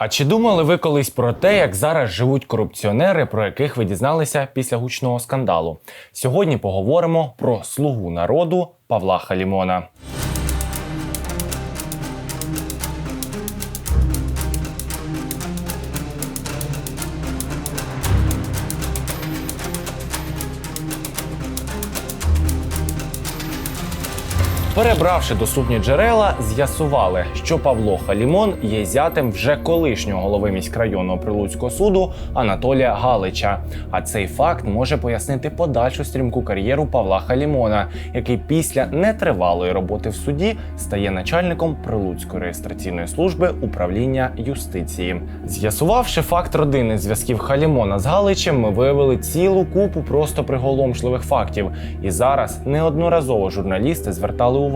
А чи думали ви колись про те, як зараз живуть корупціонери, про яких ви дізналися після гучного скандалу? Сьогодні поговоримо про слугу народу Павла Халімона. Перебравши доступні джерела, з'ясували, що Павло Халімон є зятем вже колишнього голови міськрайонного прилуцького суду Анатолія Галича. А цей факт може пояснити подальшу стрімку кар'єру Павла Халімона, який після нетривалої роботи в суді стає начальником прилуцької реєстраційної служби управління юстиції. З'ясувавши факт родини зв'язків Халімона з Галичем, ми виявили цілу купу просто приголомшливих фактів. І зараз неодноразово журналісти звертали увагу,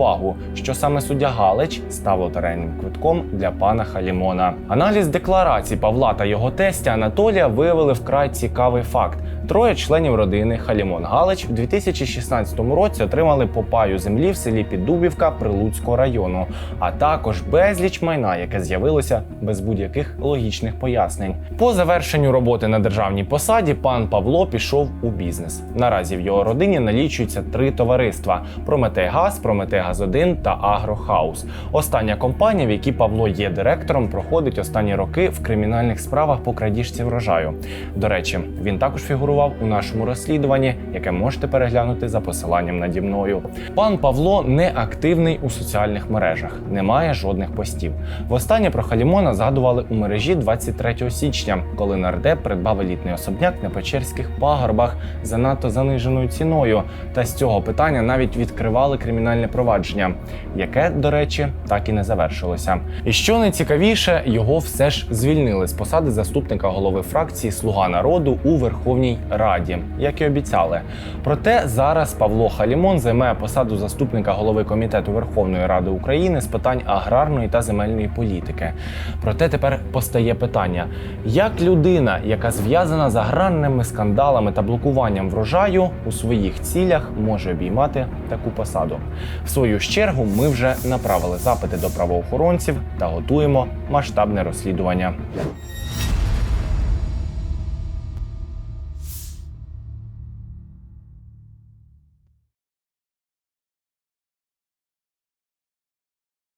що саме суддя Галич став лотерейним квитком для пана Халімона. Аналіз декларацій Павла та його тестя Анатолія виявили вкрай цікавий факт. Троє членів родини Халімон Галич в 2016 році отримали по паю землі в селі Піддубівка Прилуцького району, а також безліч майна, яке з'явилося без будь-яких логічних пояснень. По завершенню роботи на державній посаді пан Павло пішов у бізнес. Наразі в його родині налічується три товариства: Прометейгаз, Прометейгаз 1 та Агрохаус. Остання компанія, в якій Павло є директором, проходить останні роки в кримінальних справах по крадіжці врожаю. До речі, він також фігурував у нашому розслідуванні, яке можете переглянути за посиланням наді мною. Пан Павло не активний у соціальних мережах, не має жодних постів. Востаннє про Халімона згадували у мережі 23 січня, коли нардеп придбав елітний особняк на Печерських пагорбах за надто заниженою ціною. Та з цього питання навіть відкривали кримінальне провадження, яке, до речі, так і не завершилося. І що найцікавіше, його все ж звільнили з посади заступника голови фракції Слуга народу у Верховній Раді, як і обіцяли. Проте зараз Павло Халімон займає посаду заступника голови комітету Верховної Ради України з питань аграрної та земельної політики. Проте тепер постає питання: як людина, яка зв'язана з аграрними скандалами та блокуванням врожаю, у своїх цілях може обіймати таку посаду? Свою чергу ми вже направили запити до правоохоронців та готуємо масштабне розслідування.